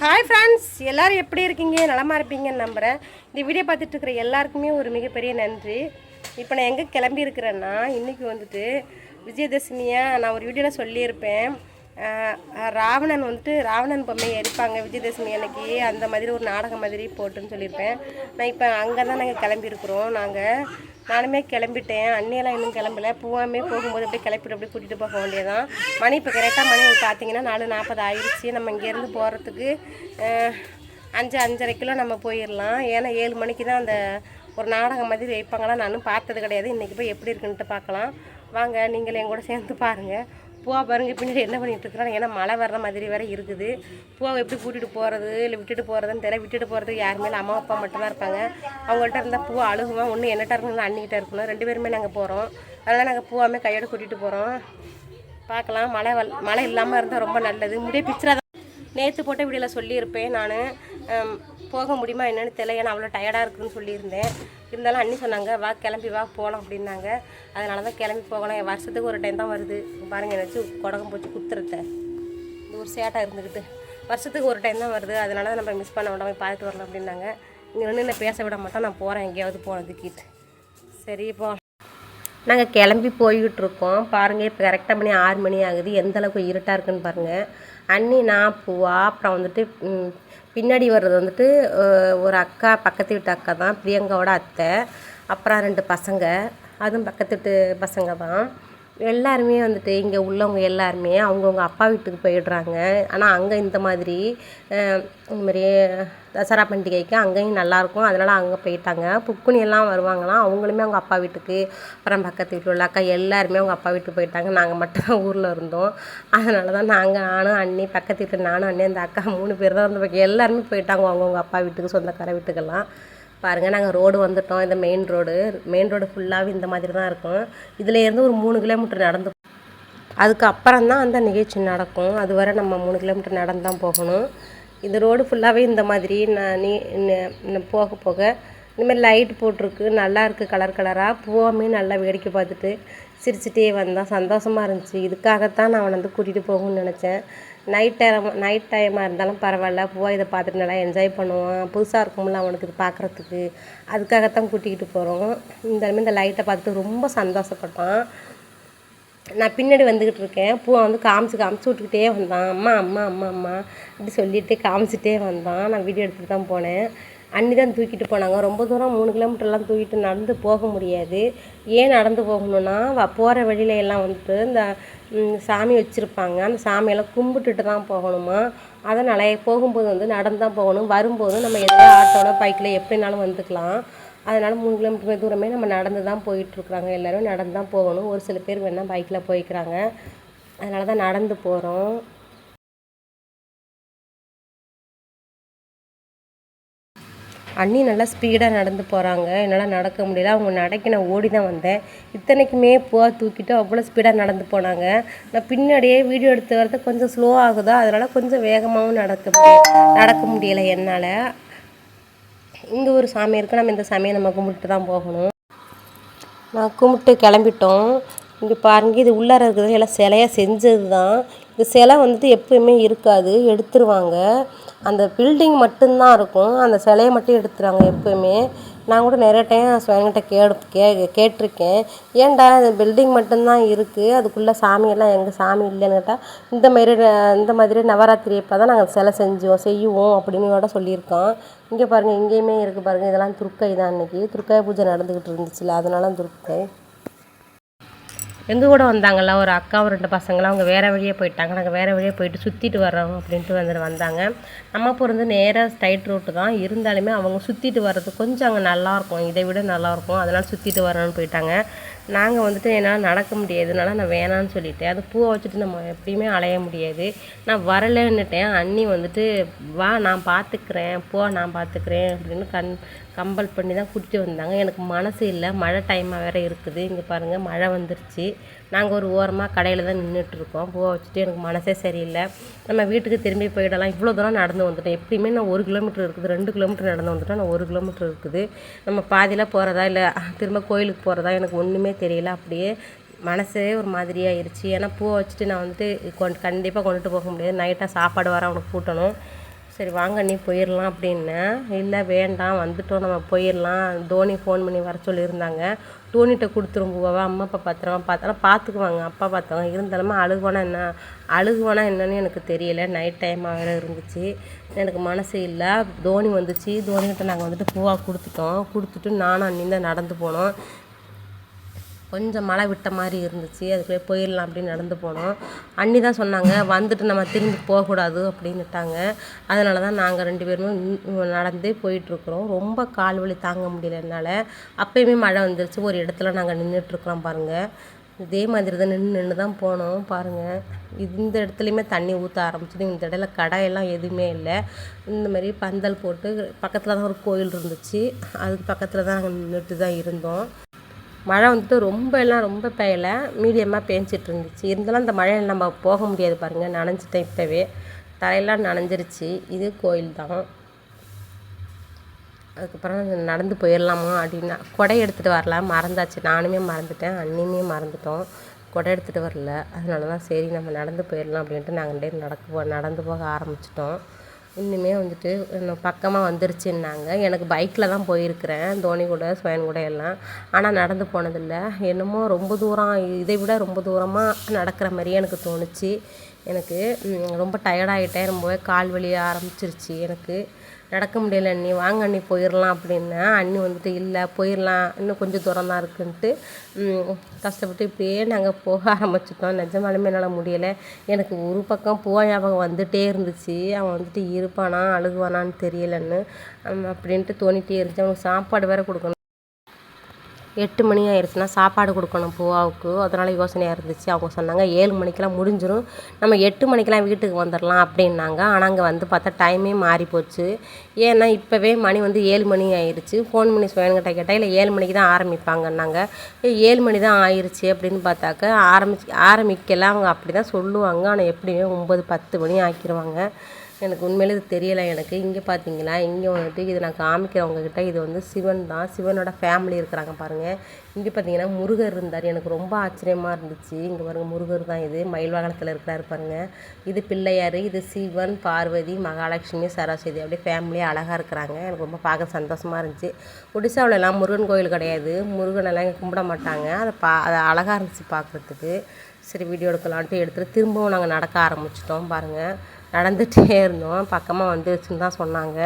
Hi friends எல்லோரும் எப்படி இருக்கீங்க? நலமாக இருப்பீங்கன்னு நம்புகிறேன் இந்த வீடியோ பார்த்துட்டு இருக்கிற எல்லாருக்குமே ஒரு மிகப்பெரிய நன்றி. இப்போ நான் எங்கே கிளம்பி இருக்கிறேன்னா இன்றைக்கி வந்துட்டு விஜயதசமியாக நான் ஒரு வீடியோவில் சொல்லியிருப்பேன். ராவணன் வந்துட்டு ராவணன் பொம்மையை எரிப்பாங்க விஜயதசமி அன்னைக்கு. அந்த மாதிரி ஒரு நாடகம் மாதிரி போட்டுன்னு சொல்லியிருப்பேன். நான் இப்போ அங்கே தான் நாங்கள் கிளம்பியிருக்கிறோம் நாங்கள் நானுமே கிளம்பிட்டேன். அண்ணியெல்லாம் இன்னும் கிளம்பல. பூவாமே போகும்போது அப்படியே கிளப்பிட்டு அப்படியே கூட்டிகிட்டு போக வேண்டியதான் மணி இப்போ கரெக்டாக மணி பார்த்தீங்கன்னா நாலு நாற்பது ஆயிடுச்சு நம்ம இங்கேருந்து போகிறதுக்கு அஞ்சு அஞ்சரை கிலோ நம்ம போயிடலாம். ஏன்னா ஏழு மணிக்கு தான் அந்த ஒரு நாடகம் மாதிரி வைப்பாங்களா நானும் பார்த்தது கிடையாது. இன்றைக்கி போய் எப்படி இருக்குன்ட்டு பார்க்கலாம். வாங்க நீங்களும் என் கூட சேர்ந்து பாருங்கள் பூவா பாருங்கள் பின்னாடி என்ன பண்ணிகிட்டு இருக்கிறாங்க? ஏன்னா மழை வர்ற மாதிரி வேற இருக்குது. பூவை எப்படி கூட்டிகிட்டு போகிறது இல்லை விட்டுட்டு போகிறதுன்னு தெரியல. விட்டுட்டு போகிறதுக்கு யாருமே இல்லை அம்மா அப்பா மட்டும்தான் இருப்பாங்க. அவங்கள்ட்ட இருந்தால் பூவை அழுகுவோம் ஒன்று என்னட்ட இருக்கணும் அண்ணிக்கிட்ட இருக்கணும் ரெண்டு பேருமே நாங்கள் போகிறோம் அதனால் நாங்கள் பூவாமே கையோடு கூட்டிகிட்டு போகிறோம் பார்க்கலாம். மழை வல் மழை இல்லாமல் இருந்தால் ரொம்ப நல்லது. முடிய பிச்சரா தான் நேற்று போட்ட வீடியோவில் சொல்லியிருப்பேன் நான். போக முடியுமா என்னென்னு தெரியல. ஏன்னா அவ்வளோ டயர்டாக இருக்குன்னு சொல்லியிருந்தேன். இருந்தாலும் அண்ணி சொன்னாங்க வா கிளம்பி வா போகலாம் அப்படின்னாங்க. அதனால தான் கிளம்பி போகணும் வருஷத்துக்கு ஒரு டைம் தான் வருது. பாருங்கள் என்னாச்சும் குடகம் போச்சு குத்துறத இது ஒரு சேட்டாக இருந்துக்கிட்டு வருஷத்துக்கு ஒரு டைம் தான் வருது. அதனால தான் நம்ம மிஸ் பண்ண விடாமல் பார்த்துட்டு வரலாம் அப்படின்னாங்க. இங்கே நின்று என்ன பேச விட மாட்டோம். நான் போகிறேன் எங்கேயாவது போனதுக்கிட்டு சரி இப்போ நாங்கள் கிளம்பி போய்கிட்டு இருக்கோம். பாருங்கள் இப்போ கரெக்டாக மணி ஆறு மணி ஆகுது. எந்த அளவுக்கு இருட்டாக இருக்குன்னு பாருங்கள் அண்ணி நான் பூவா அப்புறம் வந்துட்டு பின்னாடி வர்றது வந்துட்டு ஒரு அக்கா பக்கத்து வீட்டு அக்கா தான் பிரியங்காவோட அத்தை அப்புறம் ரெண்டு பசங்க அதுவும் பக்கத்து வீட்டு பசங்க தான். எல்லாருமே வந்துட்டு இங்கே உள்ளவங்க எல்லாருமே அவங்கவுங்க அப்பா வீட்டுக்கு போயிடுறாங்க. ஆனால் அங்கே இந்த மாதிரி இந்த மாதிரி தசரா பண்டிகைக்கு அங்கேயும் நல்லாயிருக்கும். அதனால் அங்கே போயிட்டாங்க. புக்குனி எல்லாம் வருவாங்களாம். அவங்களுமே அவங்க அப்பா வீட்டுக்கு அப்புறம் பக்கத்து வீட்டில் உள்ள அக்கா எல்லாருமே அவங்க அப்பா வீட்டுக்கு போயிட்டாங்க. நாங்கள் மட்டும்தான் ஊரில் இருந்தோம். அதனால தான் நாங்கள் நானும் அண்ணி பக்கத்து வீட்டில் நானும் அண்ணி அந்த அக்கா மூணு பேர் தான் இருந்த பக்கம் எல்லாருமே போயிட்டாங்க அவங்கவுங்க அப்பா வீட்டுக்கு சொந்தக்கார வீட்டுக்கெல்லாம். பாருங்கள் நாங்கள் ரோடு வந்துட்டோம். இந்த மெயின் ரோடு மெயின் ரோடு ஃபுல்லாகவே இந்த மாதிரி தான் இருக்கும். இதுலேருந்து ஒரு மூணு கிலோமீட்டர் நடந்து அதுக்கப்புறம் தான் அந்த நிகழ்ச்சி நடக்கும். அதுவரை நம்ம மூணு கிலோமீட்டர் நடந்து தான் போகணும். இந்த ரோடு ஃபுல்லாகவே இந்த மாதிரி நான் நீ போக போக இந்தமாதிரி லைட் போட்டிருக்கு. நல்லா இருக்குது கலர் கலராக பூவாமே நல்லா வேடிக்கை பார்த்துட்டு சிரிச்சிட்டே வந்தான் சந்தோஷமாக இருந்துச்சு. இதுக்காகத்தான் நான் அவனை வந்து கூட்டிகிட்டு போகணும்னு நினச்சேன். நைட் டைம் நைட் டைமாக இருந்தாலும் பரவாயில்ல. பூவா இதை பார்த்துட்டு நல்லா என்ஜாய் பண்ணுவான். புதுசாக இருக்கும்ல அவனுக்கு இது பார்க்குறதுக்கு. அதுக்காகத்தான் கூட்டிக்கிட்டு போகிறோம் இந்த இந்த லைட்டை பார்த்துட்டு ரொம்ப சந்தோஷப்பட்டான். நான் பின்னாடி வந்துக்கிட்டு இருக்கேன். பூவை வந்து காமிச்சு காமிச்சு விட்டுக்கிட்டே வந்தான். அம்மா அம்மா அம்மா அம்மா. அப்படி சொல்லிட்டு காமிச்சிட்டே வந்தான். நான் வீடியோ எடுத்துகிட்டு தான் போனேன். அண்ணி தான் தூக்கிட்டு போனாங்க. ரொம்ப தூரம் மூணு கிலோமீட்டர்லாம் தூக்கிட்டு நடந்து போக முடியாது. ஏன் நடந்து போகணுன்னா வ- போகிற வழியில எல்லாம் வந்துட்டு இந்த சாமி வச்சுருப்பாங்க. அந்த சாமியெல்லாம் கும்பிட்டுட்டு தான் போகணுமா? அதனால் போகும்போது வந்து நடந்து தான் போகணும். வரும்போது நம்ம எதாவது ஆட்டோவில் பைக்கில் எப்படினாலும் வந்துக்கலாம். அதனால் மூணு கிலோமீட்டர் தூரமே நம்ம நடந்து தான் போயிட்டுருக்குறாங்க. எல்லோரும் நடந்து தான் போகணும். ஒரு சில பேர் வேணால் பைக்கில் போய்க்கிறாங்க. அதனால தான் நடந்து போகிறோம் அண்ணி நல்லா ஸ்பீடாக நடந்து போகிறாங்க என்னால் நடக்க முடியல. அவங்க நடக்க நான் ஓடி தான் வந்தேன். இத்தனைக்குமே பூவா தூக்கிட்டு அவ்வளோ ஸ்பீடாக நடந்து போனாங்க. நான் பின்னாடியே வீடியோ எடுத்து வரது கொஞ்சம் ஸ்லோ ஆகுதா? அதனால் கொஞ்சம் வேகமாகவும் நடக்க நடக்க முடியலை என்னால். இங்கே ஒரு சாமி இருக்குது நம்ம இந்த சாமியை நம்ம கும்பிட்டு தான் போகணும். நான் கும்பிட்டு கிளம்பிட்டோம். இங்கே பாருங்க இது உள்ளார இருக்கிறது. எல்லாம் சிலையாக செஞ்சது தான் இந்த சிலை வந்துட்டு எப்பயுமே இருக்காது. எடுத்துருவாங்க. அந்த பில்டிங் மட்டும்தான் இருக்கும். அந்த சிலையை மட்டும் எடுத்துருவாங்க எப்போயுமே. நான் கூட நிறைய டைம் என்கிட்ட கேடு கே கேட்டிருக்கேன். ஏன்டா இந்த பில்டிங் மட்டும்தான் இருக்குது அதுக்குள்ளே சாமியெல்லாம் எங்கள் சாமி இல்லைன்னு கேட்டால் இந்த மாதிரி இந்த மாதிரி நவராத்திரி அப்போ தான் நாங்கள் சிலை செஞ்சோம் செய்வோம் அப்படின்னு கூட சொல்லியிருக்கோம் இங்கே பாருங்கள் இங்கேயுமே இருக்குது பாருங்கள் இதெல்லாம் துர்க்கை தான் அன்றைக்கி துர்க்கை பூஜை நடந்துக்கிட்டு இருந்துச்சுல அதனால துர்க்கை. எங்கள் கூட வந்தாங்கல்ல ஒரு அக்காவும் ரெண்டு பசங்களாம் அவங்க வேறு வழியே போயிட்டாங்க. நாங்கள் வேறு வழியே போயிட்டு சுற்றிட்டு வர்றோம் அப்படின்ட்டு வந்துட்டு வந்தாங்க. நம்ம பொருந்து நேராக ஸ்ட்ரைட் ரூட்டு தான். இருந்தாலுமே அவங்க சுற்றிட்டு வர்றது கொஞ்சம் அங்கே நல்லாயிருக்கும் இதை விட நல்லாயிருக்கும் அதனால் சுற்றிட்டு வரணும்னு போயிட்டாங்க. நாங்கள் வந்துட்டு என்னால் நடக்க முடியாதுனால நான் வேணான்னு சொல்லிட்டேன். அது பூவை வச்சுட்டு நம்ம எப்படியுமே அலைய முடியாது. நான் வரலைன்னுட்டேன். அண்ணி வந்துட்டு வா நான் பார்த்துக்கிறேன் போ நான் பார்த்துக்கிறேன் அப்படின்னு கண் கம்பல் பண்ணி தான் கூட்டிகிட்டு வந்தாங்க. எனக்கு மனசு இல்லை. மழை டைமாக வேறு இருக்குது. இங்கே பாருங்கள் மழை வந்துருச்சு. நாங்கள் ஒரு ஓரமாக கடையில் தான் நின்றுட்டுருக்கோம் பூவை வச்சுட்டு எனக்கு மனசே சரியில்லை. நம்ம வீட்டுக்கு திரும்பி போயிடலாம். இவ்வளோ தூரம் நடந்து வந்துட்டேன் எப்படியுமே நான் ஒரு கிலோமீட்டர் இருக்குது. ரெண்டு கிலோமீட்டர் நடந்து வந்துட்டோம். நான் ஒரு கிலோமீட்டர் இருக்குது. நம்ம பாதியில் போகிறதா இல்லை திரும்ப கோயிலுக்கு போகிறதா எனக்கு ஒன்றுமே தெரியல. அப்படியே மனசே ஒரு மாதிரியாயிருச்சு ஏன்னா பூவை வச்சுட்டு நான் வந்துட்டு கொண்டு கண்டிப்பாக கொண்டுட்டு போக முடியாது. நைட்டாக சாப்பாடு வர அவனுக்கு கூட்டணும் சரி வாங்க நீ போயிடலாம் அப்படின்னேன். இல்லை வேண்டாம் வந்துட்டோம். நம்ம போயிடலாம். தோனி ஃபோன் பண்ணி வர சொல்லியிருந்தாங்க. டோனிகிட்ட கொடுத்துரும் பூவாவை அம்மா அப்பா பத்திரமா பார்த்தாலும் பார்த்துக்குவாங்க. அப்பா பார்த்தவங்க இருந்தாலுமே அழுகுவானா என்ன? அழுகுவானா என்னன்னு எனக்கு தெரியல. நைட் டைமாக வேறு இருந்துச்சு. எனக்கு மனசு இல்லை. தோனி வந்துச்சு. தோனிகிட்ட நாங்கள் வந்துட்டு பூவா கொடுத்துட்டோம். கொடுத்துட்டு நானும் அண்ணி தான் நடந்து போனோம். கொஞ்சம் மழை விட்ட மாதிரி இருந்துச்சு. அதுக்குள்ளே போயிடலாம் அப்படின்னு நடந்து போனோம். அண்ணி தான் சொன்னாங்க வந்துட்டு நம்ம திரும்பி போகக்கூடாது அப்படின்னுட்டாங்க. அதனால தான் நாங்கள் ரெண்டு பேருமே நடந்தே போயிட்டுருக்குறோம். ரொம்ப கால் வலி தாங்க முடியல என்னால். அப்போயுமே மழை வந்துருச்சு. ஒரு இடத்துல நாங்கள் நின்றுட்டுருக்குறோம் பாருங்கள் இதே மாதிரி தான் நின்று நின்று தான் போனோம் பாருங்கள் இந்த இடத்துலையுமே தண்ணி ஊற்ற ஆரம்பிச்சது. இந்த இடையில கடையெல்லாம் எதுவுமே இல்லை. இந்த மாதிரி பந்தல் போட்டு பக்கத்தில் தான் ஒரு கோயில் இருந்துச்சு. அதுக்கு பக்கத்தில் தான் நாங்கள் நின்றுட்டு தான் இருந்தோம். மழை வந்துட்டு ரொம்ப எல்லாம் ரொம்ப பெய்யலை. மீடியமாக பேஞ்சிட்டு இருந்துச்சு. இருந்தாலும் அந்த மழையில் நம்ம போக முடியாது பாருங்கள் நனைஞ்சிட்டேன் இப்போவே. தரையெல்லாம் நனைஞ்சிருச்சு. இது கோயில் தான். அதுக்கப்புறம் நடந்து போயிடலாமா அப்படின்னா கொடை எடுத்துகிட்டு வரல. மறந்தாச்சு. நானுமே மறந்துட்டேன். அண்ணியுமே மறந்துட்டோம். கொடை எடுத்துகிட்டு வரல. அதனால தான் சரி நம்ம நடந்து போயிடலாம் அப்படின்ட்டு நாங்கள் ரெண்டு நடக்க நடந்து போக ஆரம்பிச்சிட்டோம். இன்னுமே வந்துட்டு இன்னும் பக்கமாக வந்துருச்சுன்னாங்க. எனக்கு பைக்கில் தான் போயிருக்கிறேன். தோனி கூட சுயன் கூட எல்லாம். ஆனால் நடந்து போனதில்லை. என்னமோ ரொம்ப தூரம் இதை விட ரொம்ப தூரமாக நடக்கிற மாதிரியே எனக்கு தோணுச்சு. எனக்கு ரொம்ப டயர்டாகிட்டேன் ரொம்பவே கால் வலி ஆரம்பிச்சிருச்சு. எனக்கு நடக்க முடியல அண்ணி வாங்க அண்ணி போயிடலாம் அப்படின்னா அண்ணி வந்துட்டு இல்லை போயிடலாம் இன்னும் கொஞ்சம் தூரம் தான் இருக்குன்ட்டு கஷ்டப்பட்டு இப்படியே நாங்கள் போக ஆரம்பிச்சிட்டோம். நிஜமாலுமே என்னால் முடியலை. எனக்கு ஒரு பக்கம் பூவா ஞாபகம் வந்துகிட்டே இருந்துச்சு. அவன் வந்துட்டு இருப்பானா அழுகுவானான்னு தெரியலன்னு அப்படின்ட்டு தோணிகிட்டே இருந்துச்சு. அவனுக்கு சாப்பாடு வேறு கொடுக்கணும். எட்டு மணி ஆயிடுச்சுன்னா சாப்பாடு கொடுக்கணும் பூவாவுக்கு. அதனால் யோசனையாக இருந்துச்சு. அவங்க சொன்னாங்க ஏழு மணிக்கெலாம் முடிஞ்சிடும் நம்ம எட்டு மணிக்கெலாம் வீட்டுக்கு வந்துடலாம் அப்படின்னாங்க. ஆனால் அங்கே வந்து பார்த்தா டைமே மாறி போச்சு. ஏன்னா இப்போவே மணி வந்து ஏழு மணி ஆயிடுச்சு ஃபோன் பண்ணி சுயன்கிட்ட கேட்டால் இல்லை ஏழு மணிக்கு தான் ஆரம்பிப்பாங்கன்னாங்க. ஏழு மணி தான் ஆயிடுச்சு அப்படின்னு பார்த்தாக்க ஆரம்பிச்சு ஆரம்பிக்கலாம் அவங்க அப்படி தான் சொல்லுவாங்க. ஆனால் எப்படியுமே ஒம்பது பத்து மணி ஆக்கிடுவாங்க எனக்கு உண்மையிலே இது தெரியலை. எனக்கு இங்கே பார்த்தீங்களா இங்கே வந்துட்டு இது நான் காமிக்கிறவங்க உங்ககிட்ட இது வந்து சிவன் தான். சிவனோட ஃபேமிலி இருக்கிறாங்க பாருங்கள் இங்கே பார்த்தீங்கன்னா முருகர் இருந்தார். எனக்கு ரொம்ப ஆச்சரியமாக இருந்துச்சு. இங்கே பாருங்கள் முருகர் தான் இது. மயில் வாகனத்தில் இருக்கிறாரு பாருங்கள் இது பிள்ளையார் இது சிவன் பார்வதி மகாலட்சுமி சரஸ்வதி. அப்படியே ஃபேமிலியாக அழகாக இருக்கிறாங்க. எனக்கு ரொம்ப பார்க்க சந்தோஷமாக இருந்துச்சு. ஒடிசாவிலலாம் முருகன் கோயில் கிடையாது. முருகனெல்லாம் இங்கே கும்பிட மாட்டாங்க. அதை பா அதை அழகாக இருந்துச்சு பார்க்குறதுக்கு சரி வீடியோ எடுக்கலான்ட்டு எடுத்துகிட்டு திரும்பவும் நாங்கள் நடக்க ஆரம்பிச்சிட்டோம் பாருங்கள் நடந்துகிட்டே இருந்தோம். பக்கமாக வந்துருச்சுன்னு தான் சொன்னாங்க.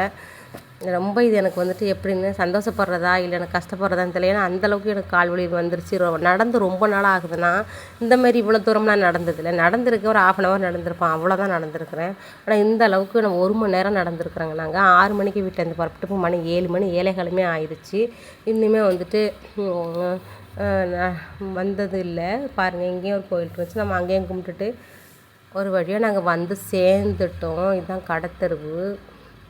ரொம்ப இது எனக்கு வந்துட்டு எப்படின்னு சந்தோஷப்படுறதா இல்லை எனக்கு கஷ்டப்படுறதான்னு தெரியல. ஏன்னா அந்தளவுக்கு எனக்கு கால் வலி வந்துருச்சு. நடந்து ரொம்ப நாள் ஆகுதுன்னா இந்த மாதிரி இவ்வளோ தூரம்லாம் நடந்ததில்லை. நடந்திருக்க ஒரு ஆஃப் அன் ஹவர் நடந்திருப்பேன். அவ்வளோதான் நடந்திருக்கிறேன். ஆனால் இந்த அளவுக்கு நான் ஒரு மணி நேரம் நடந்திருக்கிறேங்க நாங்கள் ஆறு மணிக்கு வீட்டில் இருந்து புறப்பட்டு மணி ஏழு மணி ஏழைகளுமே ஆயிடுச்சு. இன்னுமே வந்துட்டு வந்தது இல்லை பாருங்கள் இங்கேயும் ஒரு கோயில் இருந்துச்சு. நம்ம அங்கேயும் கும்பிட்டுட்டு ஒரு வழியாக நாங்கள் வந்து சேர்ந்துட்டோம். இதுதான் கடத்தெருவு.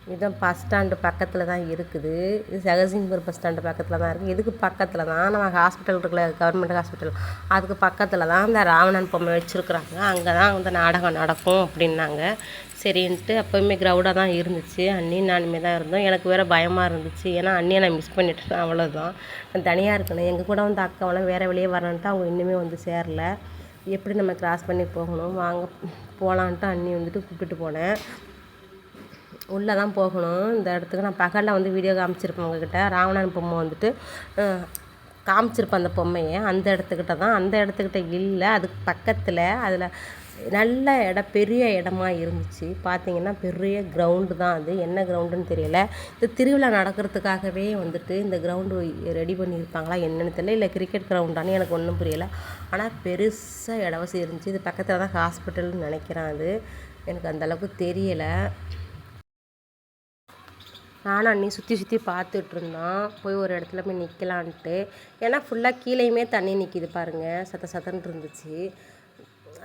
இதுதான் பஸ் ஸ்டாண்டு பக்கத்தில் தான் இருக்குது. இது ஜெகசிங்பூர் பஸ் ஸ்டாண்டு பக்கத்தில் தான் இருக்குது இதுக்கு பக்கத்தில் தான் நம்ம ஹாஸ்பிட்டல் இருக்குல்ல கவர்மெண்ட் ஹாஸ்பிட்டல் அதுக்கு பக்கத்தில் தான் இந்த ராவணன் பொம்மை வச்சுருக்குறாங்க. அங்கே தான் வந்து நாடகம் நடக்கும் அப்படின்னாங்க. சரின்ட்டு அப்போயுமே க்ரௌடாக தான் இருந்துச்சு. அண்ணி நானுமே தான் இருந்தோம். எனக்கு வேறு பயமாக இருந்துச்சு. ஏன்னா அண்ணியை நான் மிஸ் பண்ணிட்டேன். அவ்வளோதான் நான் தனியாக இருக்கணும். எங்கள் கூட வந்து அக்காவெல்லாம் வேறு வெளியே வரணுன்ட்டு அவங்க இன்னுமே வந்து சேரல. எப்படி நம்ம கிராஸ் பண்ணி போகணும்? வாங்க போகலான்ட்டு அண்ணி வந்துட்டு கூப்பிட்டு போனேன். உள்ளே தான் போகணும். இந்த இடத்துக்கு நான் பகலில் வந்து வீடியோ காமிச்சிருப்பேன் உங்ககிட்ட. ராவணன் பொம்மை வந்துட்டு காமிச்சிருப்பேன் அந்த பொம்மையை. அந்த இடத்துக்கிட்ட தான் அந்த இடத்துக்கிட்ட இல்லை. அதுக்கு பக்கத்தில் அதில் நல்ல இடம் பெரிய இடமா இருந்துச்சு. பார்த்தீங்கன்னா பெரிய கிரவுண்டு தான் அது. என்ன கிரவுண்டுன்னு தெரியல. இந்த திருவிழா நடக்கிறதுக்காகவே வந்துட்டு இந்த கிரவுண்டு ரெடி பண்ணியிருப்பாங்களா என்னென்னு தெரியல. இல்லை கிரிக்கெட் கிரவுண்டானு எனக்கு ஒன்றும் புரியலை. ஆனால் பெருசாக இடவசி இருந்துச்சு. இது பக்கத்தில் தான் ஹாஸ்பிட்டல்னு நினைக்கிறேன் அது. எனக்கு அந்தளவுக்கு தெரியலை. நானும் அண்ணி சுற்றி சுற்றி பார்த்துட்ருந்தோம் போய் ஒரு இடத்துல போய் நிற்கலான்ட்டு ஏன்னா ஃபுல்லாக கீழேயுமே தண்ணி நிற்கிது பாருங்கள் சத்த சத்தன் இருந்துச்சு.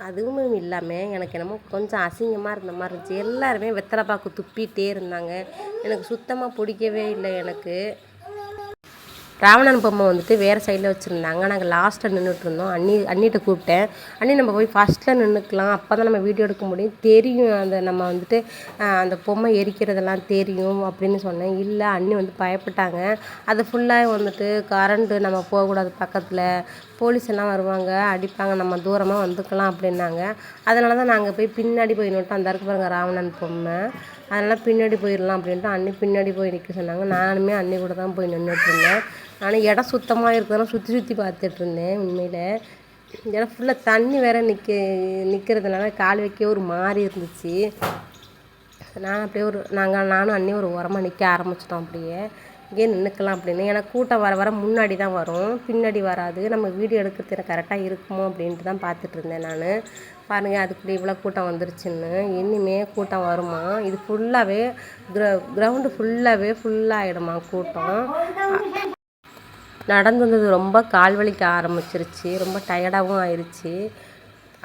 அதுவும் இல்லாமல் எனக்கு என்னமோ கொஞ்சம் அசிங்கமாக இருந்த மாதிரி இருந்துச்சு. எல்லாருமே வெத்தலை பாக்கு துப்பிகிட்டே இருந்தாங்க. எனக்கு சுத்தமாக பிடிக்கவே இல்லை எனக்கு. ராவணன் பொம்மை வந்துட்டு வேறு சைடில் வச்சுருந்தாங்க. நாங்கள் லாஸ்ட்டில் நின்றுட்டு இருந்தோம். அண்ணி அண்ணிகிட்ட கூப்பிட்டேன். அண்ணி நம்ம போய் ஃபஸ்ட்டில் நின்றுக்கலாம் அப்போ தான் நம்ம வீடியோ எடுக்க முடியும். தெரியும் அந்த நம்ம வந்துட்டு அந்த பொம்மை எரிக்கிறதெல்லாம் தெரியும் அப்படின்னு சொன்னேன். இல்லை அண்ணி வந்து பயப்பட்டாங்க. அது ஃபுல்லாக வந்துட்டு கரண்ட்டு நம்ம போகக்கூடாது பக்கத்தில். போலீஸ் எல்லாம் வருவாங்க அடிப்பாங்க நம்ம தூரமாக வந்துக்கலாம் அப்படின்னாங்க. அதனால தான் நாங்கள் போய் பின்னாடி போய் நின்றுட்டோம் அந்த இருக்கு பாருங்க ராவணன் பொம்மை. அதனால் பின்னாடி போயிடலாம் அப்படின்ட்டு அண்ணி பின்னாடி போய் நிற்க சொன்னாங்க. நானுமே அண்ணி கூட தான் போய் நின்றுட்டு இருந்தேன். ஆனால் இடம் சுத்தமாக இருக்கிறதெல்லாம் சுற்றி சுற்றி பார்த்துட்டு இருந்தேன் உண்மையில். இடம் ஃபுல்லாக தண்ணி வேற நிற்க நிற்கிறதுனால கால் வைக்க ஒரு மாதிரி இருந்துச்சு. நான் அப்படியே ஒரு நாங்கள் நானும் அண்ணி ஒரு உரமாக நிற்க ஆரம்பிச்சிட்டோம் அப்படியே. இங்கே நின்றுக்கலாம் அப்படின்னு. ஏன்னா கூட்டம் வர வர முன்னாடி தான் வரும். பின்னாடி வராது. நம்ம வீடியோ எடுக்கிறது எனக்கு கரெக்டாக இருக்குமோ அப்படின்ட்டு தான் பார்த்துட்டு இருந்தேன் நான். பாருங்கள் அதுக்குள்ளே இவ்வளோ கூட்டம் வந்துருச்சுன்னு. இனிமே கூட்டம் வருமா? இது ஃபுல்லாகவே கிர கிரவுண்டு ஃபுல்லாகவே ஃபுல்லாகிடுமா கூட்டம்? நடந்து வந்தது ரொம்ப கால் வலிக்க ஆரம்பிச்சிருச்சு. ரொம்ப டயர்டாகவும் ஆயிடுச்சு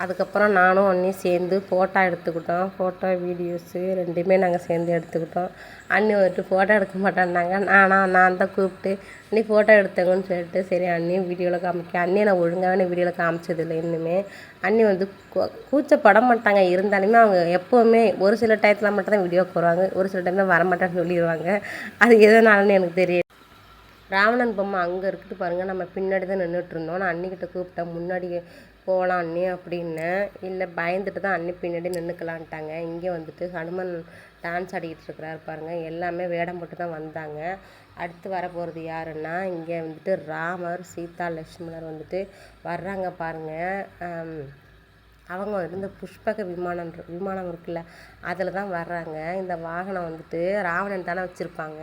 அதுக்கப்புறம் நானும் அண்ணியும் சேர்ந்து ஃபோட்டோ எடுத்துக்கிட்டோம். ஃபோட்டோ வீடியோஸு ரெண்டுமே நாங்கள் சேர்ந்து எடுத்துக்கிட்டோம். அண்ணி வந்துட்டு ஃபோட்டோ எடுக்க மாட்டேன்னாங்க. நானா நான் தான் கூப்பிட்டு அண்ணி ஃபோட்டோ எடுத்தேங்கன்னு சொல்லிட்டு சரி அண்ணியும் வீடியோவில் காமிக்க அண்ணியை நான் ஒழுங்காகவே வீடியோவில் காமிச்சதில்லை இன்னுமே. அண்ணி வந்து கூச்சப்பட மாட்டாங்க. இருந்தாலுமே அவங்க எப்போவுமே ஒரு சில டயத்தில் மட்டும் தான் வீடியோக்கு வருவாங்க ஒரு சில டைமில் வரமாட்டேன்னு சொல்லிடுவாங்க அது எதனாலன்னு எனக்கு தெரியும் ராவணன் பொம்மை அங்கே இருக்குது பாருங்கள் நம்ம பின்னாடி தான் நின்றுட்டு இருந்தோம். நான் அண்ணிக்கிட்ட கூப்பிட்டேன். முன்னாடி போகலாம் அண்ணி அப்படின்னேன் இல்லை பயந்துட்டு தான் அண்ணி பின்னாடி நின்றுக்கலான்ட்டாங்க இங்கே வந்துட்டு ஹனுமன் டான்ஸ் ஆடிக்கிட்டு இருக்கிறாரு பாருங்கள் எல்லாமே வேடம் போட்டு தான் வந்தாங்க. அடுத்து வர போகிறது யாருன்னா இங்கே வந்துட்டு ராமர் சீதா லக்ஷ்மணர் வந்துட்டு வர்றாங்க பாருங்கள் அவங்க வந்து இந்த புஷ்பக விமானம் விமானம் இருக்குல்ல அதில் தான் வர்றாங்க. இந்த வாகனம் வந்துட்டு ராவணன் தானே வச்சுருப்பாங்க.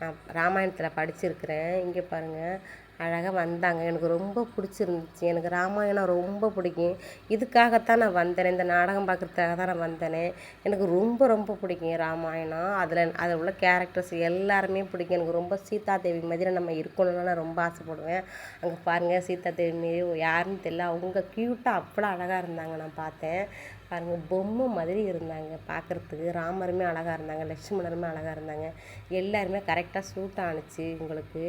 நான் ராமாயணத்தில் படிச்சிருக்கிறேன். இங்கே பாருங்கள் அழகாக வந்தாங்க. எனக்கு ரொம்ப பிடிச்சிருந்துச்சு. எனக்கு ராமாயணம் ரொம்ப பிடிக்கும். இதுக்காகத்தான் நான் வந்தேன். இந்த நாடகம் பார்க்குறதுக்காக தான் நான் வந்தேனே. எனக்கு ரொம்ப ரொம்ப பிடிக்கும் ராமாயணம். அதில் அதில் உள்ள கேரக்டர்ஸ் எல்லாருமே பிடிக்கும். எனக்கு ரொம்ப சீதா தேவி மாதிரி நம்ம இருக்கணும்னு நான் ரொம்ப ஆசைப்படுவேன். அங்கே பாருங்கள் சீதா தேவி மாரி யாருன்னு தெரியல. அவங்க க்யூட்டாக அவ்வளோ அழகாக இருந்தாங்க. நான் பார்த்தேன். பாருங்கள் பொம்மை மாதிரி இருந்தாங்க பார்க்குறதுக்கு. ராமருமே அழகாக இருந்தாங்க. லட்சுமணருமே அழகாக இருந்தாங்க. எல்லாருமே கரெக்டாக சூட் ஆணுச்சு உங்களுக்கு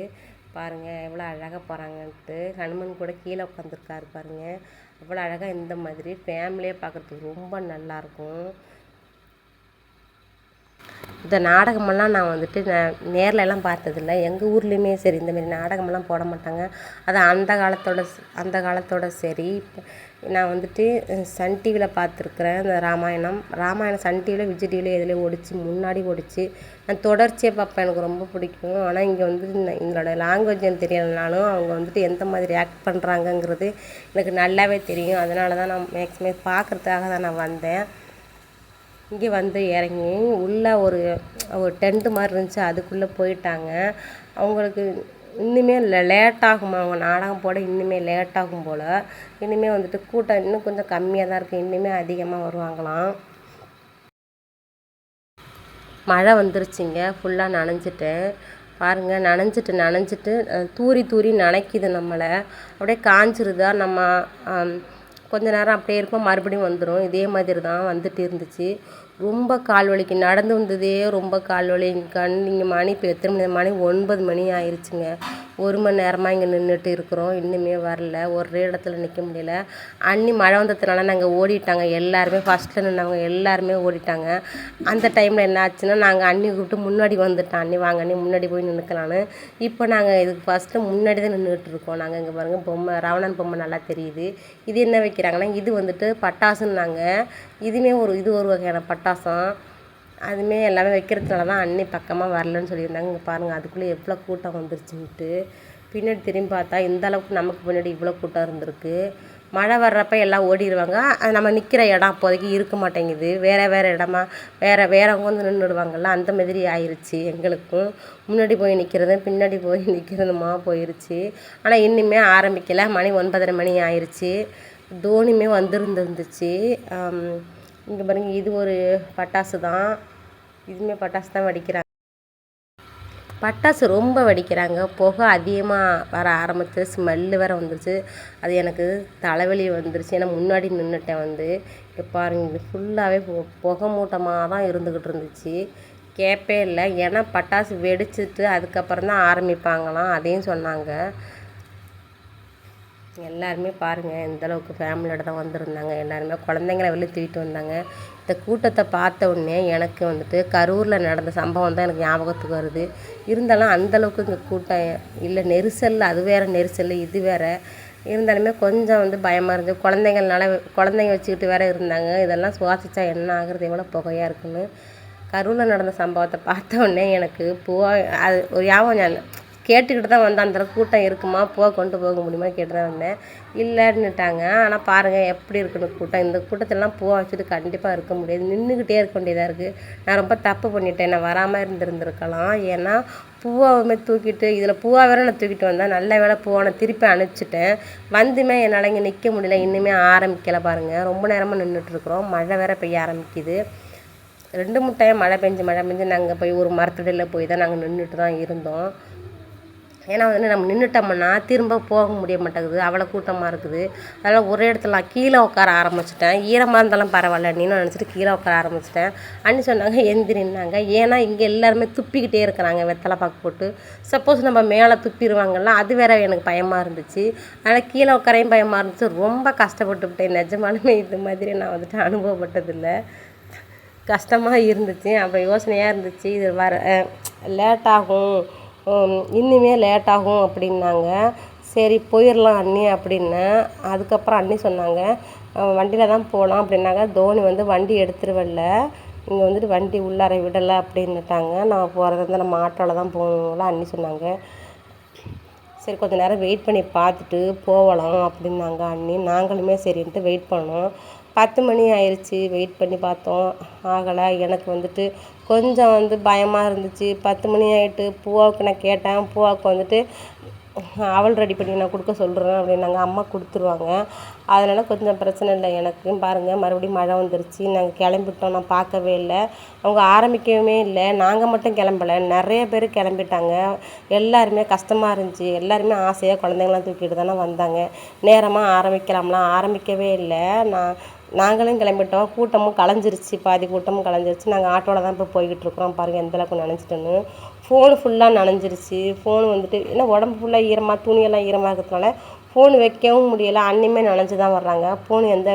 பாருங்கள் எவ்வளோ அழகாக போகிறாங்கன்ட்டு ஹனுமன் கூட கீழே உட்காந்துருக்காரு பாருங்கள் அவ்வளோ அழகாக இந்த மாதிரி ஃபேமிலியாக பார்க்குறதுக்கு ரொம்ப நல்லாயிருக்கும் இந்த நாடகமெல்லாம் நான் வந்துட்டு நான் நேர்ல எல்லாம் பார்த்ததில்ல. எங்கள் ஊர்லேயுமே சரி இந்தமாரி நாடகமெல்லாம் போட மாட்டாங்க. அது அந்த காலத்தோட அந்த காலத்தோட சரி. இப்போ நான் வந்துட்டு சன் டிவியில் பார்த்துருக்குறேன் இந்த ராமாயணம். ராமாயணம் சன் டிவியில் விஜய் டிவியில் எதுலேயும் ஓடிச்சு முன்னாடி ஓடிச்சு. நான் தொடர்ச்சியாக பார்ப்பேன் எனக்கு ரொம்ப பிடிக்கும். ஆனால் இங்கே வந்து எங்களோட லாங்குவேஜ் எனக்கு தெரியலனாலும் அவங்க வந்துட்டு எந்த மாதிரி ஆக்ட் பண்ணுறாங்கங்கிறது எனக்கு நல்லாவே தெரியும். அதனால தான் நான் மேக்ஸிமம் பார்க்குறதுக்காக தான் நான் வந்தேன். இங்கே வந்து இறங்கி உள்ளே ஒரு ஒரு டென்ட் மாதிரி இருந்துச்சு அதுக்குள்ளே போயிட்டாங்க. அவங்களுக்கு இன்னுமே லேட் ஆகுமா அவங்க நாடகம் போட இன்னுமே லேட் ஆகும் போல். இனிமே வந்துட்டு கூட்டம் இன்னும் கொஞ்சம் கம்மியாக தான் இருக்குது இன்னுமே அதிகமாக வருவாங்களாம். மழை வந்துருச்சுங்க ஃபுல்லாக நனைஞ்சிட்டேன் பாருங்கள் நனைஞ்சிட்டு. நனைஞ்சிட்டு தூரி தூரி நனைக்குது நம்மளை. அப்படியே காஞ்சிருதா நம்ம கொஞ்ச நேரம் அப்படியே இருப்போம். மறுபடியும் வந்துடும் இதே மாதிரி தான் வந்துட்டு இருந்துச்சு. ரொம்ப கால் வலிக்கு நடந்து வந்ததே ரொம்ப கால் வலி கண் இங்கே மணி இப்போ எத்தனை மணி? மணி ஒன்பது மணி ஆயிடுச்சுங்க ஒரு மணி நேரமாக இங்கே நின்றுட்டு இருக்கிறோம். இன்னுமே வரல. ஒரே இடத்துல நிற்க முடியல. அன்னி மழை வந்ததுனால நாங்கள் ஓடிட்டாங்க. எல்லாருமே ஃபஸ்ட்டில் நின்றவங்க எல்லாருமே ஓடிட்டாங்க. அந்த டைமில் என்ன ஆச்சுன்னா நாங்கள் அண்ணி கூப்பிட்டு முன்னாடி வந்துட்டோம். அண்ணி வாங்க அண்ணி முன்னாடி போய் நின்றுக்கலான்னு இப்போ நாங்கள் இதுக்கு ஃபஸ்ட்டு முன்னாடி தான் நின்றுட்டு இருக்கோம். நாங்கள் இங்கே பாருங்கள் பொம்மை ராவணன் பொம்மை நல்லா தெரியுது. இது என்ன வைக்கிறாங்கன்னா இது வந்துட்டு பட்டாசுன்னாங்க. இதுவுமே ஒரு இது ஒரு வகையான பட்டாசம். அதுவுமே எல்லாமே வைக்கிறதுனால தான் அண்ணி பக்கமாக வரலன்னு சொல்லியிருந்தாங்க. இங்கே பாருங்கள் அதுக்குள்ளே எவ்வளோ கூட்டம் வந்துருச்சுன்ட்டு. பின்னாடி திரும்பி பார்த்தா இந்த அளவுக்கு நமக்கு பின்னாடி இவ்வளோ கூட்டம் இருந்திருக்கு. மழை வர்றப்ப எல்லாம் ஓடிடுவாங்க. அது நம்ம நிற்கிற இடம் அப்போதைக்கு இருக்க மாட்டேங்குது. வேறு வேறு இடமா வேறு வேறவங்க வந்து நின்றுடுவாங்கள்ல அந்த மாதிரி ஆயிடுச்சு எங்களுக்கும். முன்னாடி போய் நிற்கிறதும் பின்னாடி போய் நிற்கிறதுமா போயிடுச்சு ஆனால் இன்னுமே ஆரம்பிக்கலை. மணி ஒன்பதரை மணி ஆயிடுச்சு தோனியுமே வந்துருந்துருந்துச்சு. இங்கே பாருங்க இது ஒரு பட்டாசு தான். இதுவுமே பட்டாசு தான் வெடிக்கிறாங்க. பட்டாசு ரொம்ப வெடிக்கிறாங்க. புகை அதிகமாக வர ஆரம்பித்து ஸ்மெல்லு வேறு வந்துருச்சு. அது எனக்கு தலைவலி வந்துருச்சு. ஏன்னா முன்னாடி நின்றுட்டேன் வந்து. இப்போ பாருங்க இது ஃபுல்லாகவே புகை மூட்டமாக தான் இருந்துக்கிட்டு இருந்துச்சு. கேட்பே இல்லை. ஏன்னா பட்டாசு வெடிச்சிட்டு அதுக்கப்புறம் தான் ஆரம்பிப்பாங்களாம். அதையும் சொன்னாங்க. எல்லாருமே பாருங்கள் எந்தளவுக்கு ஃபேமிலியோட தான் வந்திருந்தாங்க. எல்லாருமே குழந்தைங்கள வெளியே தூக்கிட்டு வந்தாங்க. இந்த கூட்டத்தை பார்த்த உடனே எனக்கு வந்துட்டு கரூரில் நடந்த சம்பவம் தான் எனக்கு ஞாபகத்துக்கு வருது. இருந்தாலும் அந்த அளவுக்கு இங்கே கூட்டம் இல்லை நெரிசல் அது வேறு நெரிசல் இது வேறு. இருந்தாலுமே கொஞ்சம் வந்து பயமாக இருந்துச்சு. குழந்தைங்கள்னால குழந்தைங்க வச்சுக்கிட்டு வேறு இருந்தாங்க. இதெல்லாம் சுவாசித்தா என்ன ஆகுறது? எவ்வளோ புகையாக இருக்குன்னு கரூரில் நடந்த சம்பவத்தை பார்த்த உடனே எனக்கு பூவா அது ஒரு ஞாபகம் ஞாபகம் கேட்டுக்கிட்டு தான் வந்தேன். அந்த கூட்டம் இருக்குமா? பூவை கொண்டு போக முடியுமா கேட்டு தான் வந்தேன். இல்லைன்னுட்டாங்க. ஆனால் பாருங்கள் எப்படி இருக்குன்னு கூட்டம். இந்த கூட்டத்திலலாம் பூவை வச்சுட்டு கண்டிப்பாக இருக்க முடியாது. நின்றுக்கிட்டே இருக்க வேண்டியதாக இருக்குது நான் ரொம்ப தப்பு பண்ணிட்டேன். நான் வராமல் இருந்திருந்திருக்கலாம். ஏன்னா பூவாவுமே தூக்கிட்டு இதில் பூவா வேற நான் தூக்கிட்டு வந்தேன் நல்ல வேலை பூவை நான் திருப்பி அனுப்பிச்சிட்டேன். வந்துமே என்னால் இங்கே நிற்க முடியல. இன்னுமே ஆரம்பிக்கலை பாருங்கள் ரொம்ப நேரமாக நின்றுட்டுருக்குறோம் மழை வேற பெய்ய ஆரம்பிக்குது. ரெண்டு மூணு டைம் மழை பெஞ்சு மழை பெஞ்சு நாங்கள் போய் ஒரு மரத்தடியில் போய் தான் நாங்கள் நின்றுட்டு தான் இருந்தோம். ஏன்னா வந்து நம்ம நின்றுட்டோம்னா திரும்ப போக முடிய மாட்டேங்குது அவ்வளோ கூட்டமாக இருக்குது. அதனால் ஒரே இடத்துல நான் கீழே உட்கார ஆரம்பிச்சிட்டேன். ஈரமாக இருந்தாலும் பரவாயில்ல நீனும் நினச்சிட்டு கீழே உட்கார ஆரம்பிச்சிட்டேன். அண்ணி சொன்னாங்க எந்திரின்னாங்க ஏன்னா இங்கே எல்லாருமே துப்பிக்கிட்டே இருக்கிறாங்க வெத்தலை பாக்கு போட்டு. சப்போஸ் நம்ம மேலே துப்பிடுவாங்கல்ல அது வேற எனக்கு பயமாக இருந்துச்சு. அதனால் கீழே உட்காரையும் பயமாக இருந்துச்சு. ரொம்ப கஷ்டப்பட்டு விட்டேன். நிஜமாலுமே இது மாதிரி நான் வந்துட்டு அனுபவப்பட்டதில்லை. கஷ்டமாக இருந்துச்சு. அப்போ யோசனையாக இருந்துச்சு. இது வர லேட் ஆகும். இன்னுமே லேட் ஆகும் அப்படின்னாங்க. சரி போயிடலாம் அண்ணி அப்படின்னேன் அதுக்கப்புறம் அண்ணி சொன்னாங்க வண்டியில் தான் போகலாம் அப்படின்னாங்க. தோனி வந்து வண்டி எடுத்துருவல்ல. இங்கே வந்துட்டு வண்டி உள்ளார விடலை அப்படின்னுட்டாங்க. நான் போகிறது வந்து நம்ம ஆட்டோவில் தான் போகணுங்களா அண்ணி சொன்னாங்க. சரி கொஞ்சம் நேரம் வெயிட் பண்ணி பார்த்துட்டு போகலாம் அப்படின்னாங்க அண்ணி. நாங்களுமே சரின்ட்டு வெயிட் பண்ணோம். பத்து மணி ஆயிடுச்சு வெயிட் பண்ணி பார்த்தோம். ஆகலை எனக்கு வந்துட்டு கொஞ்சம் வந்து பயமாக இருந்துச்சு. பத்து மணி ஆகிட்டு பூவாவுக்கு நான் கேட்டேன். பூவாவுக்கு வந்துட்டு அவள் ரெடி பண்ணி நான் கொடுக்க சொல்கிறேன் அப்படின்னாங்க. அம்மா கொடுத்துருவாங்க. அதனால் கொஞ்சம் பிரச்சனை இல்லை எனக்கு பாருங்கள் மறுபடியும் மழை வந்துருச்சு. நாங்கள் கிளம்பிட்டோம். நான் பார்க்கவே இல்லை. அவங்க ஆரம்பிக்கவே இல்லை. நாங்கள் மட்டும் கிளம்பல. நிறைய பேர் கிளம்பிட்டாங்க. எல்லாருமே கஷ்டமாக இருந்துச்சு. எல்லாருமே ஆசையாக குழந்தைங்களாம் தூக்கிட்டு தானே வந்தாங்க. நேரமாக ஆரம்பிக்கலாம்லாம். ஆரம்பிக்கவே இல்லை. நான் நாங்களும் கிளம்பிட்டோம். கூட்டமும் கலைஞ்சிருச்சு. பாதி கூட்டமும் கலைஞ்சிருச்சு. நாங்கள் ஆட்டோவில் தான் இப்போ போய்கிட்டு இருக்கிறோம். பாருங்கள் எந்த அளவுக்கு நனைஞ்சிட்டோன்னு. ஃபோனு ஃபுல்லாக நனைஞ்சிருச்சு. ஃபோன் வந்துட்டு ஏன்னா உடம்பு ஃபுல்லாக ஈரமாக துணியெல்லாம் ஈரமாக இருக்கிறதுனால ஃபோன் வைக்கவும் முடியலை. அன்னிமே நனைஞ்சு தான் வர்றாங்க. ஃபோன் எந்த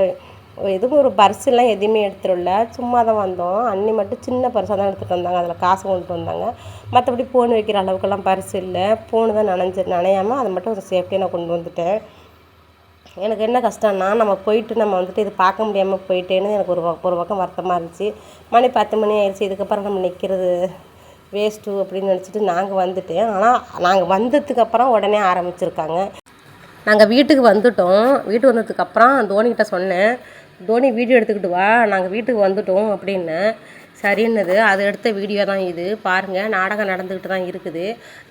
எதுவும் ஒரு பர்ஸெல்லாம் எதுவுமே எடுத்துடல. சும்மா தான் வந்தோம். அண்ணி மட்டும் சின்ன பர்ஸாக தான் எடுத்துகிட்டு வந்தாங்க. அதில் காசு கொண்டு வந்தாங்க. மற்றபடி ஃபோன் வைக்கிற அளவுக்கெல்லாம் பர்ஸ் இல்லை. ஃபோனு தான் நனைஞ்சு நனையாமல் அதை மட்டும் ஒரு சேஃப்டியாக நான் கொண்டு வந்துட்டேன். எனக்கு என்ன கஷ்டம்னா நம்ம போயிட்டு நம்ம வந்துட்டு இது பார்க்க முடியாமல் போயிட்டேன்னு எனக்கு ஒரு ஒரு பக்கம் வருத்தமாக இருந்துச்சு. மணி பத்து மணி ஆயிடுச்சு இதுக்கப்புறம் நம்ம நிற்கிறது வேஸ்ட்டு அப்படின்னு நினச்சிட்டு நாங்கள் வந்துட்டேன். ஆனால் நாங்கள் வந்ததுக்கப்புறம் உடனே ஆரம்பிச்சிருக்காங்க. நாங்கள் வீட்டுக்கு வந்துட்டோம். வீட்டுக்கு வந்ததுக்கப்புறம் தோனிகிட்ட சொன்னேன். தோனி வீடியோ எடுத்துக்கிட்டு வா. நாங்கள் வீட்டுக்கு வந்துட்டோம் அப்படின்னு. சரின்னது. அது எடுத்த வீடியோ தான் இது. பாருங்கள் நாடகம் நடந்துக்கிட்டு தான் இருக்குது.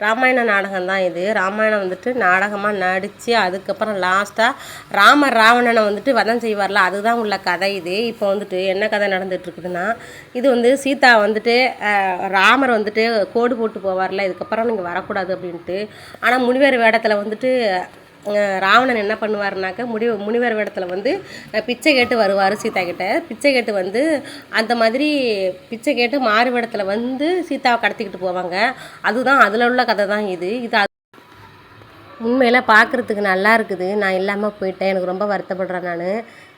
ராமாயண நாடகம் தான் இது. ராமாயணம் வந்துட்டு நாடகமாக நடித்து அதுக்கப்புறம் லாஸ்ட்டாக ராமர் ராவணனை வந்துட்டு வதம் செய்வார்ல அதுதான் உள்ள கதை இது. இப்போ வந்துட்டு என்ன கதை நடந்துகிட்ருக்குதுன்னா இது வந்து சீதா வந்துட்டு ராமர் வந்துட்டு கோடு போட்டு போவார்ல இதுக்கப்புறம் நீங்கள் வரக்கூடாது அப்படின்ட்டு. ஆனால் முனிவர் வேடத்தில் வந்துட்டு ராவணன் என்ன பண்ணுவார்னாக்க முடி முனிவர் இடத்துல வந்து பிச்சை கேட்டு வருவார் சீதா கிட்ட. பிச்சை கேட்டு வந்து அந்த மாதிரி பிச்சை கேட்டு மாறுவிடத்தில் வந்து சீதாவை கடத்திக்கிட்டு போவாங்க. அதுதான் அதில் உள்ள கதை தான் இது இது உண்மையில் பார்க்குறதுக்கு நல்லா இருக்குது. நான் இல்லாமல் போயிட்டேன். எனக்கு ரொம்ப வருத்தப்படுறேன் நான்.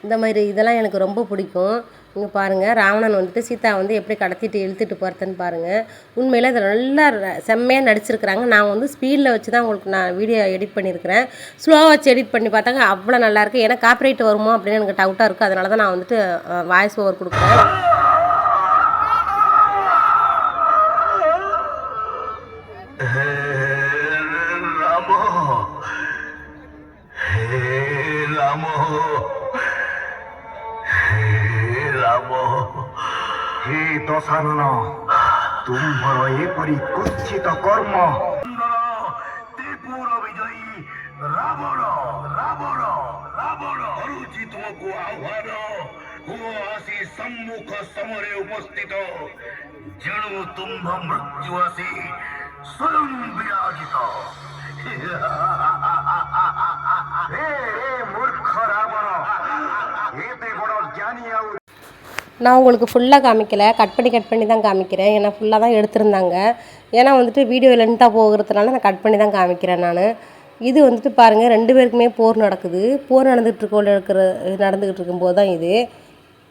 இந்த மாதிரி இதெல்லாம் எனக்கு ரொம்ப பிடிக்கும். இங்கே பாருங்கள் ராவணன் வந்துட்டு சீதா வந்து எப்படி கடத்திட்டு இழுத்துட்டு போகிறதுன்னு பாருங்கள் உண்மையில் அதை நல்லா செம்மையாக நடிச்சிருக்கிறாங்க. நான் வந்து ஸ்பீடில் வச்சு தான் உங்களுக்கு நான் வீடியோ எடிட் பண்ணியிருக்கிறேன் ஸ்லோவாக வச்சு எடிட் பண்ணி பார்த்தாங்க அவ்வளோ நல்லாயிருக்கு ஏன்னா காப்பிரைட் வருமோ அப்படின்னு எனக்கு டவுட்டாக இருக்குது அதனால தான் நான் வந்துட்டு வாய்ஸ் ஓவர் கொடுக்குறேன். Hey, হে দশানন তুম্ভর এপরি কুচ্ছিত কর্ম। ত্রিপুর বিজয়ী রাবণ রাবণ রাবণ অরুচি তোমাকে আহ্বান। হুঁ আসি সম্মুখ সমরে উপস্থিত। যেণু তুম্ভ মৃত্যু আসি স্বয়ং বিরাজিত। হে நான் உங்களுக்கு ஃபுல்லாக காமிக்கலை. கட் பண்ணி கட் பண்ணி தான் காமிக்கிறேன். ஏன்னா ஃபுல்லாக தான் எடுத்திருந்தாங்க. ஏன்னா வந்துட்டு வீடியோ லென்த்தாக போகிறதுனால நான் கட் பண்ணி தான் காமிக்கிறேன் நான். இது வந்துட்டு பாருங்கள் ரெண்டு பேருக்குமே போர் நடக்குது. போர் நடந்துகிட்டு இருக்கிற நடந்துக்கிட்டு இருக்கும்போது தான் இது.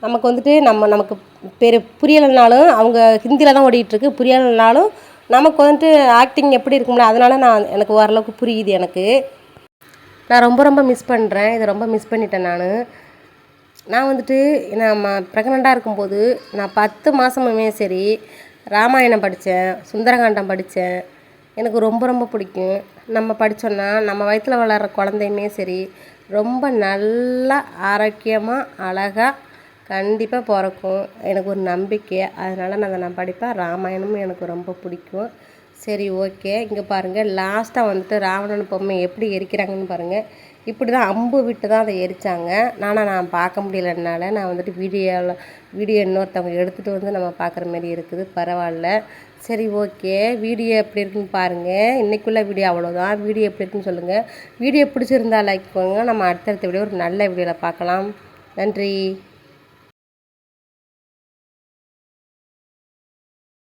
நமக்கு வந்துட்டு நம்ம நமக்கு பெரு புரியலைனாலும் அவங்க ஹிந்தியில் தான் ஓடிட்டுருக்கு புரியலைனாலும் நமக்கு வந்துட்டு ஆக்டிங் எப்படி இருக்கும்ல அதனால நான் எனக்கு ஓரளவுக்கு புரியுது எனக்கு. நான் ரொம்ப ரொம்ப மிஸ் பண்ணுறேன் இதை ரொம்ப மிஸ் பண்ணிட்டேன் நான். நான் வந்துட்டு நான் ப்ரெக்னெண்ட்டாக இருக்கும்போது நான் பத்து மாதமுமே சரி ராமாயணம் படித்தேன் சுந்தரகாண்டம் படித்தேன் எனக்கு ரொம்ப ரொம்ப பிடிக்கும். நம்ம படித்தோன்னா நம்ம வயிற்றில் வளர்கிற குழந்தையுமே சரி ரொம்ப நல்லா ஆரோக்கியமாக அழகாக கண்டிப்பாக பிறக்கும். எனக்கு ஒரு நம்பிக்கை. அதனால் நான் அதை நான் படிப்பேன். ராமாயணமும் எனக்கு ரொம்ப பிடிக்கும். சரி ஓகே இங்கே பாருங்கள் லாஸ்ட்டாக வந்துட்டு ராவணன் பொம்மை எப்படி எரிக்கிறாங்கன்னு பாருங்கள் இப்படி தான் அம்பு விட்டு தான் அதை எரித்தாங்க நானும் நான் பார்க்க முடியலனால நான் வந்துட்டு வீடியோவில் வீடியோ இன்னொருத்தவங்க எடுத்துகிட்டு வந்து நம்ம பார்க்குற மாரி இருக்குது. பரவாயில்ல. சரி ஓகே. வீடியோ எப்படி இருக்குன்னு பாருங்கள் இன்றைக்குள்ள வீடியோ அவ்வளோதான் வீடியோ எப்படி இருக்குன்னு சொல்லுங்கள் வீடியோ பிடிச்சிருந்தா லைக் பண்ணுங்கள் நம்ம அடுத்தடுத்த வீடியோ ஒரு நல்ல வீடியோவில் பார்க்கலாம். நன்றி.